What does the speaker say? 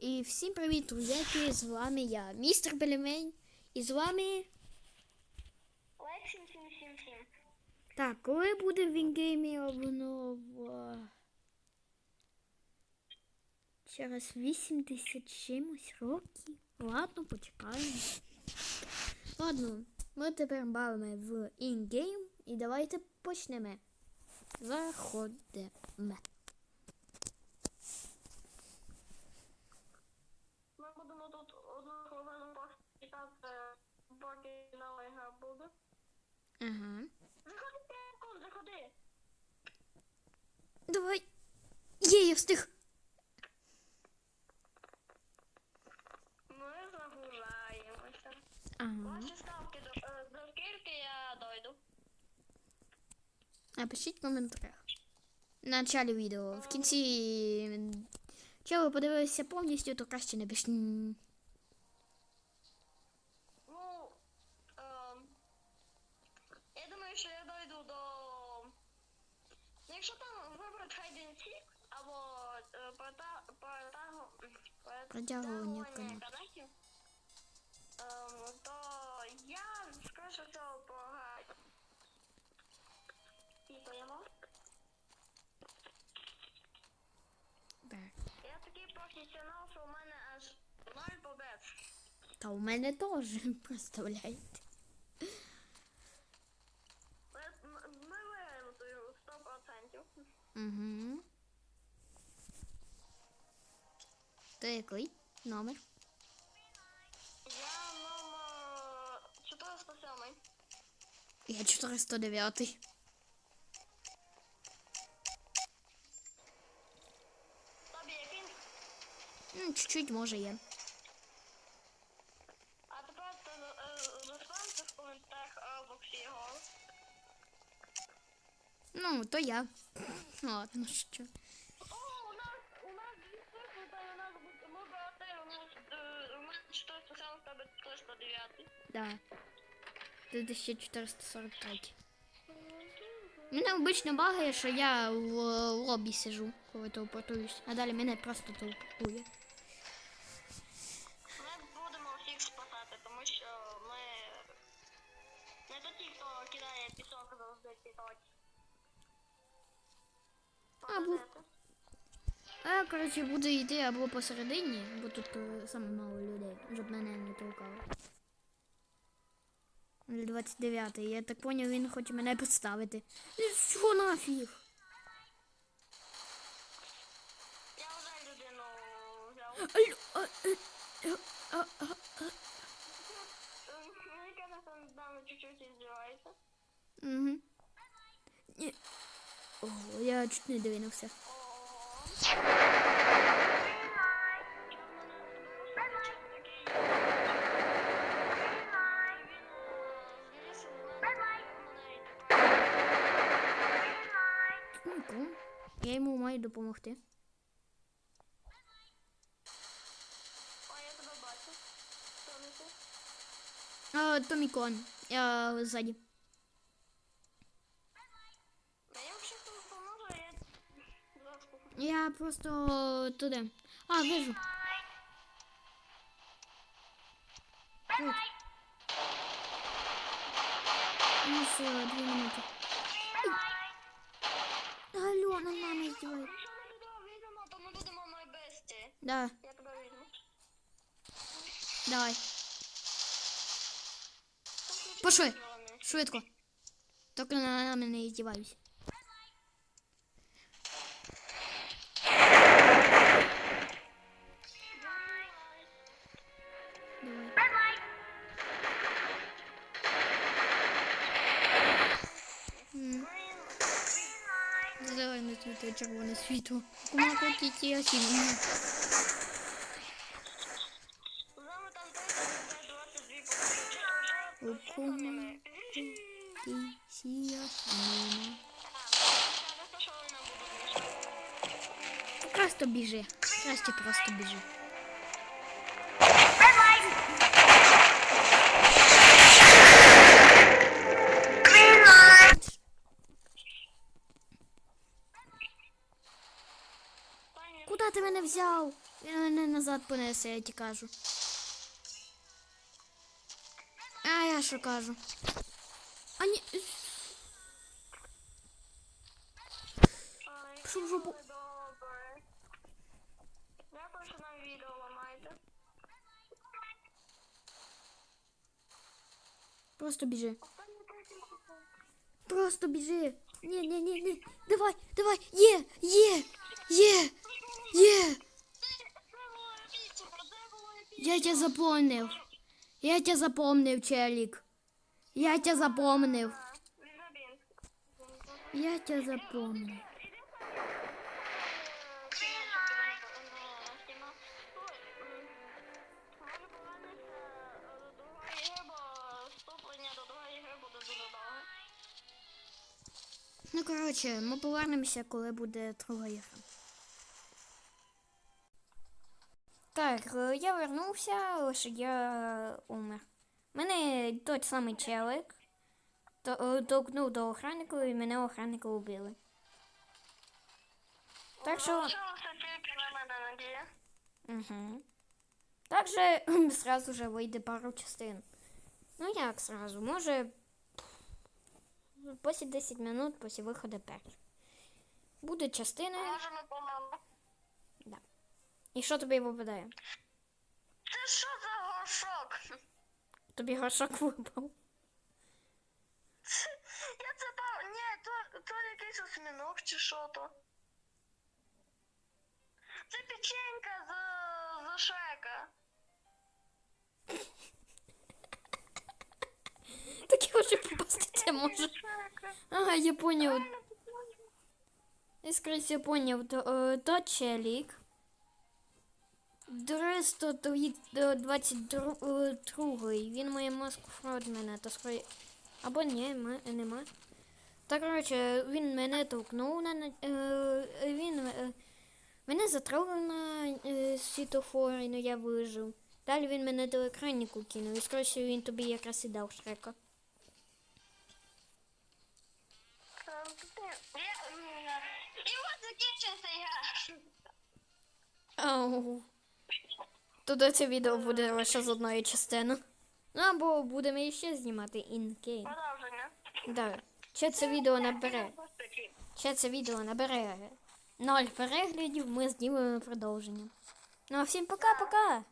І всім привіт, друзяки! З вами я, містер Белемень. І з вами. Лайк 7777. Так, коли буде в інгеймі обнова? Через 80 чимось років. Ладно, почекаємо. Ладно, ми тепер бавимо в інгейм і давайте почнемо. Заходимо. Ага. Заходи, Пенкун, заходи. Давай. Є, я встиг. Ми загружаємося. Ага. Ваші ставки до, е, до скільки я дойду? Напишіть в коментарях. На началі відео. В кінці. Якщо ви подивилися повністю, то краще напишіть. М, Ну, ем, я думаю, що я дойду до... Ну, якщо там вибрати Hide and Seek, або е, прота... протагу... Протягування канатів. ем, то я, скоріше всього, програю. Пікаємо. Так. Я такий професіонал, що у мене аж 0 побед. Та у мене теж, представляєте. Ми, виграємо ту ігру 100%. Угу. То який номер? Я номер 407. Я 409. Тобі який? Ну, чуть-чуть може є. А тепер ти е, в коментарях Roblox і. Ну, то я. Ладно, що. Е, у мене 407, в тебе 309. Да. Тут ще 443. Мене обично багає, що я в лобі сижу, коли телепортуюсь. А далі мене просто телепортує. Ми будемо всіх спасати, тому що ми не то ті, хто кидає пісок завжди пітать. А, я, коротше, буду йти або посередині, бо тут е, саме мало людей, щоб мене не толкало. 29 я так поняв, він хоче мене підставити. І Що нафіг? Я вже людину взяв. Алло, а, е, е, а, а, я йому маю допомогти. А, Томікон. Я ззаді. Я просто туди. А, вижу. Ну все, дві минути. Да, Я візьму. давай. Пошли. Швидко. Тільки на мене не здіваюсь. Світло, червоне світло. Кума котіті я сім'ї. Зами там 322 позиції. Кума котіті я сім'ї. Просто біжи. Краще просто біжи. мене взяв. Він мене назад понесе, я ті кажу. А я що кажу? А ні. Ай, Пішов в жопу. Добре. Дякую, що нам відео ламаєте. Просто біжи. Просто біжи. Ні, ні, ні, ні. Давай, давай. Є, є, є, Є. Я тебе запомнив. Я тебе запомнив, челік. Я тебе запомнив. Я тебе запомнив. Ну, коротше, ми повернемося, коли буде друга ігра. Так, е, я вернувся, лише я умер. Мене той самий челик то- е, толкнув до охранника і мене охранника убили. Так що. Угу. Также сразу же вийде пару частин. Ну як сразу? Може після 10 минут після виходу перший. Буде частина. Може ми. І що тобі випадає? Це що за горшок? Тобі горшок випав. Я це пав. Ні, то, то якийсь осьміног чи що то. Це печенька з, з Шрека. Так я вже попасти це може. Ага, я поняв. Я скоріше поняв, то, е, то челік. 322 він має маску фродмена, то скорі... Або ні, нема. Так, коротше, він мене толкнув на... Е, він е, мене затравив на е, світофорі, але я вижив. Далі він мене до екраннику кинув, і скоріше він тобі якраз і дав шрека. Ем, Я- І от закінчиться ігра. Ау. Тоді це відео буде лише з одної частини. Ну або будемо ще знімати інкей. Продовження. Да. Ще це відео набере. Ще це відео набере ноль переглядів, ми знімемо продовження. Ну а всім пока-пока!